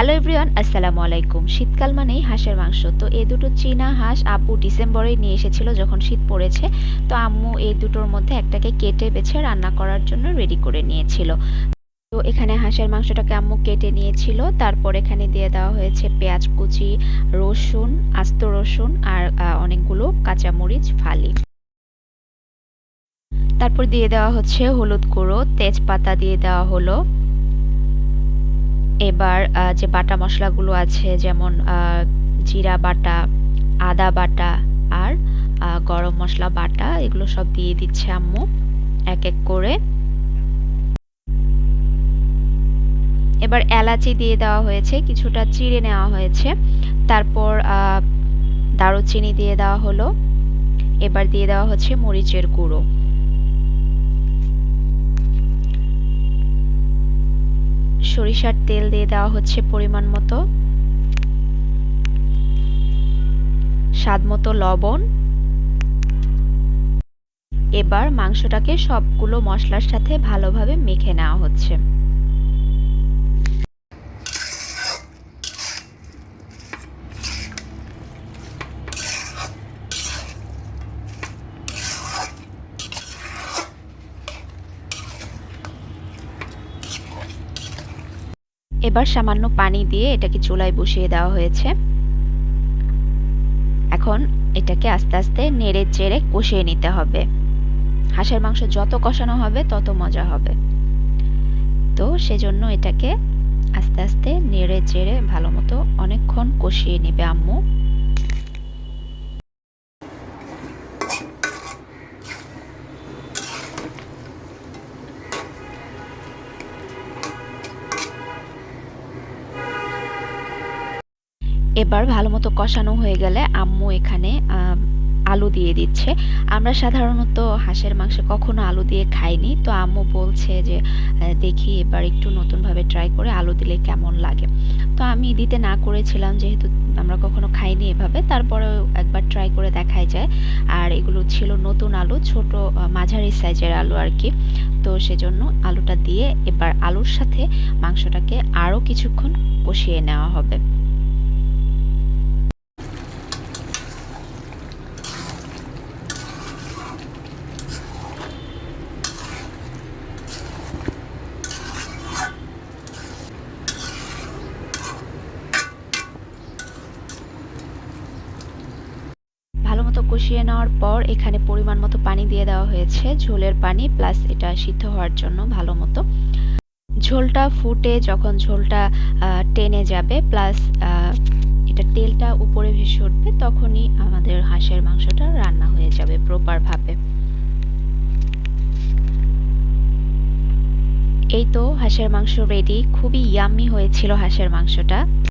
Hello everyone, আসসালামু আলাইকুম। শীতকাল মানেই হাঁসের মাংস। তো এই দুটো চীনা হাঁস আব্বু ডিসেম্বরে নিয়ে এসেছিল যখন শীত পড়েছে। তো আম্মু এই দুটোর মধ্যে একটাকে কেটে বেছে রান্না করার জন্য রেডি করে নিয়েছিল। তো এখানে হাঁসের মাংসটাকে আম্মু কেটে নিয়েছিল। তারপর এখানে দিয়ে দেওয়া হয়েছে পেঁয়াজ কুচি, রসুন, আস্ত রসুন আর অনেকগুলো কাঁচামরিচ, ফালি। তারপর দিয়ে দেওয়া হচ্ছে হলুদ গুঁড়ো, তেজপাতা দিয়ে দেওয়া হলো। এবার যে বাটা মশলাগুলো আছে, যেমন জিরা বাটা, আদা বাটা আর গরম মশলা বাটা, এগুলো সব দিয়ে দিচ্ছে আম্মু, এক এক করে। এবার এলাচি দিয়ে দেওয়া হয়েছে, কিছুটা চিড়ে নেওয়া হয়েছে। তারপর দারুচিনি দিয়ে দেওয়া হলো। এবার দিয়ে দেওয়া হচ্ছে মরিচের গুঁড়ো। সরিষার তেল দিয়ে দেওয়া হচ্ছে পরিমাণ মতো। স্বাদ মতো লবণ। এবার মাংসটাকে সবগুলো মশলার সাথে ভালোভাবে মেখে নেওয়া হচ্ছে। এবার সামান্য পানি দিয়ে এটাকে চুলায় বসিয়ে দেওয়া হয়েছে। এখন এটাকে আস্তে আস্তে নেড়ে চেড়ে কষিয়ে নিতে হবে। হাঁসের মাংস যত কষানো হবে, তত মজা হবে। তো সেজন্য এটাকে আস্তে আস্তে নেড়ে চেড়ে ভালো মতো অনেকক্ষণ কষিয়ে নেবে আম্মু। এবার ভালো মতো কষানো হয়ে গেলে আম্মু এখানে আলু দিয়ে দিচ্ছে। আমরা সাধারণত হাঁসের মাংসে কখনো আলু দিয়ে খাইনি। তো আম্মু বলছে যে দেখি এবার একটু নতুনভাবে ট্রাই করে আলু দিলে কেমন লাগে? তো আমি দিতে না করেছিলাম, যেহেতু আমরা কখনো খাইনি এভাবে। তারপরেও একবার ট্রাই করে দেখাই যায়। আর এগুলো ছিল নতুন আলু, ছোট মাঝারি সাইজের আলু আর কি। তো সেজন্য আলুটা দিয়ে এবার আলুর সাথে মাংসটাকে আরও কিছুক্ষণ কষিয়ে নেওয়া হবে ভালো মতো কষিয়ে নেওয়ার পর এখানে পরিমাণ মতো পানি দিয়ে দেওয়া হয়েছে। ঝোলের পানি প্লাস এটা সিদ্ধ হওয়ার জন্য ভালো মতো। ঝোলটা ফুটে যখন ঝোলটা টেনে যাবে প্লাস এটা তেলটা উপরে ভেসে উঠবে তখনই আমাদের হাঁসের মাংসটা রান্না হয়ে যাবে প্রপারভাবে এই তো হাঁসের মাংস রেডি খুবই ইয়াম্মি হয়েছিল হাঁসের মাংসটা।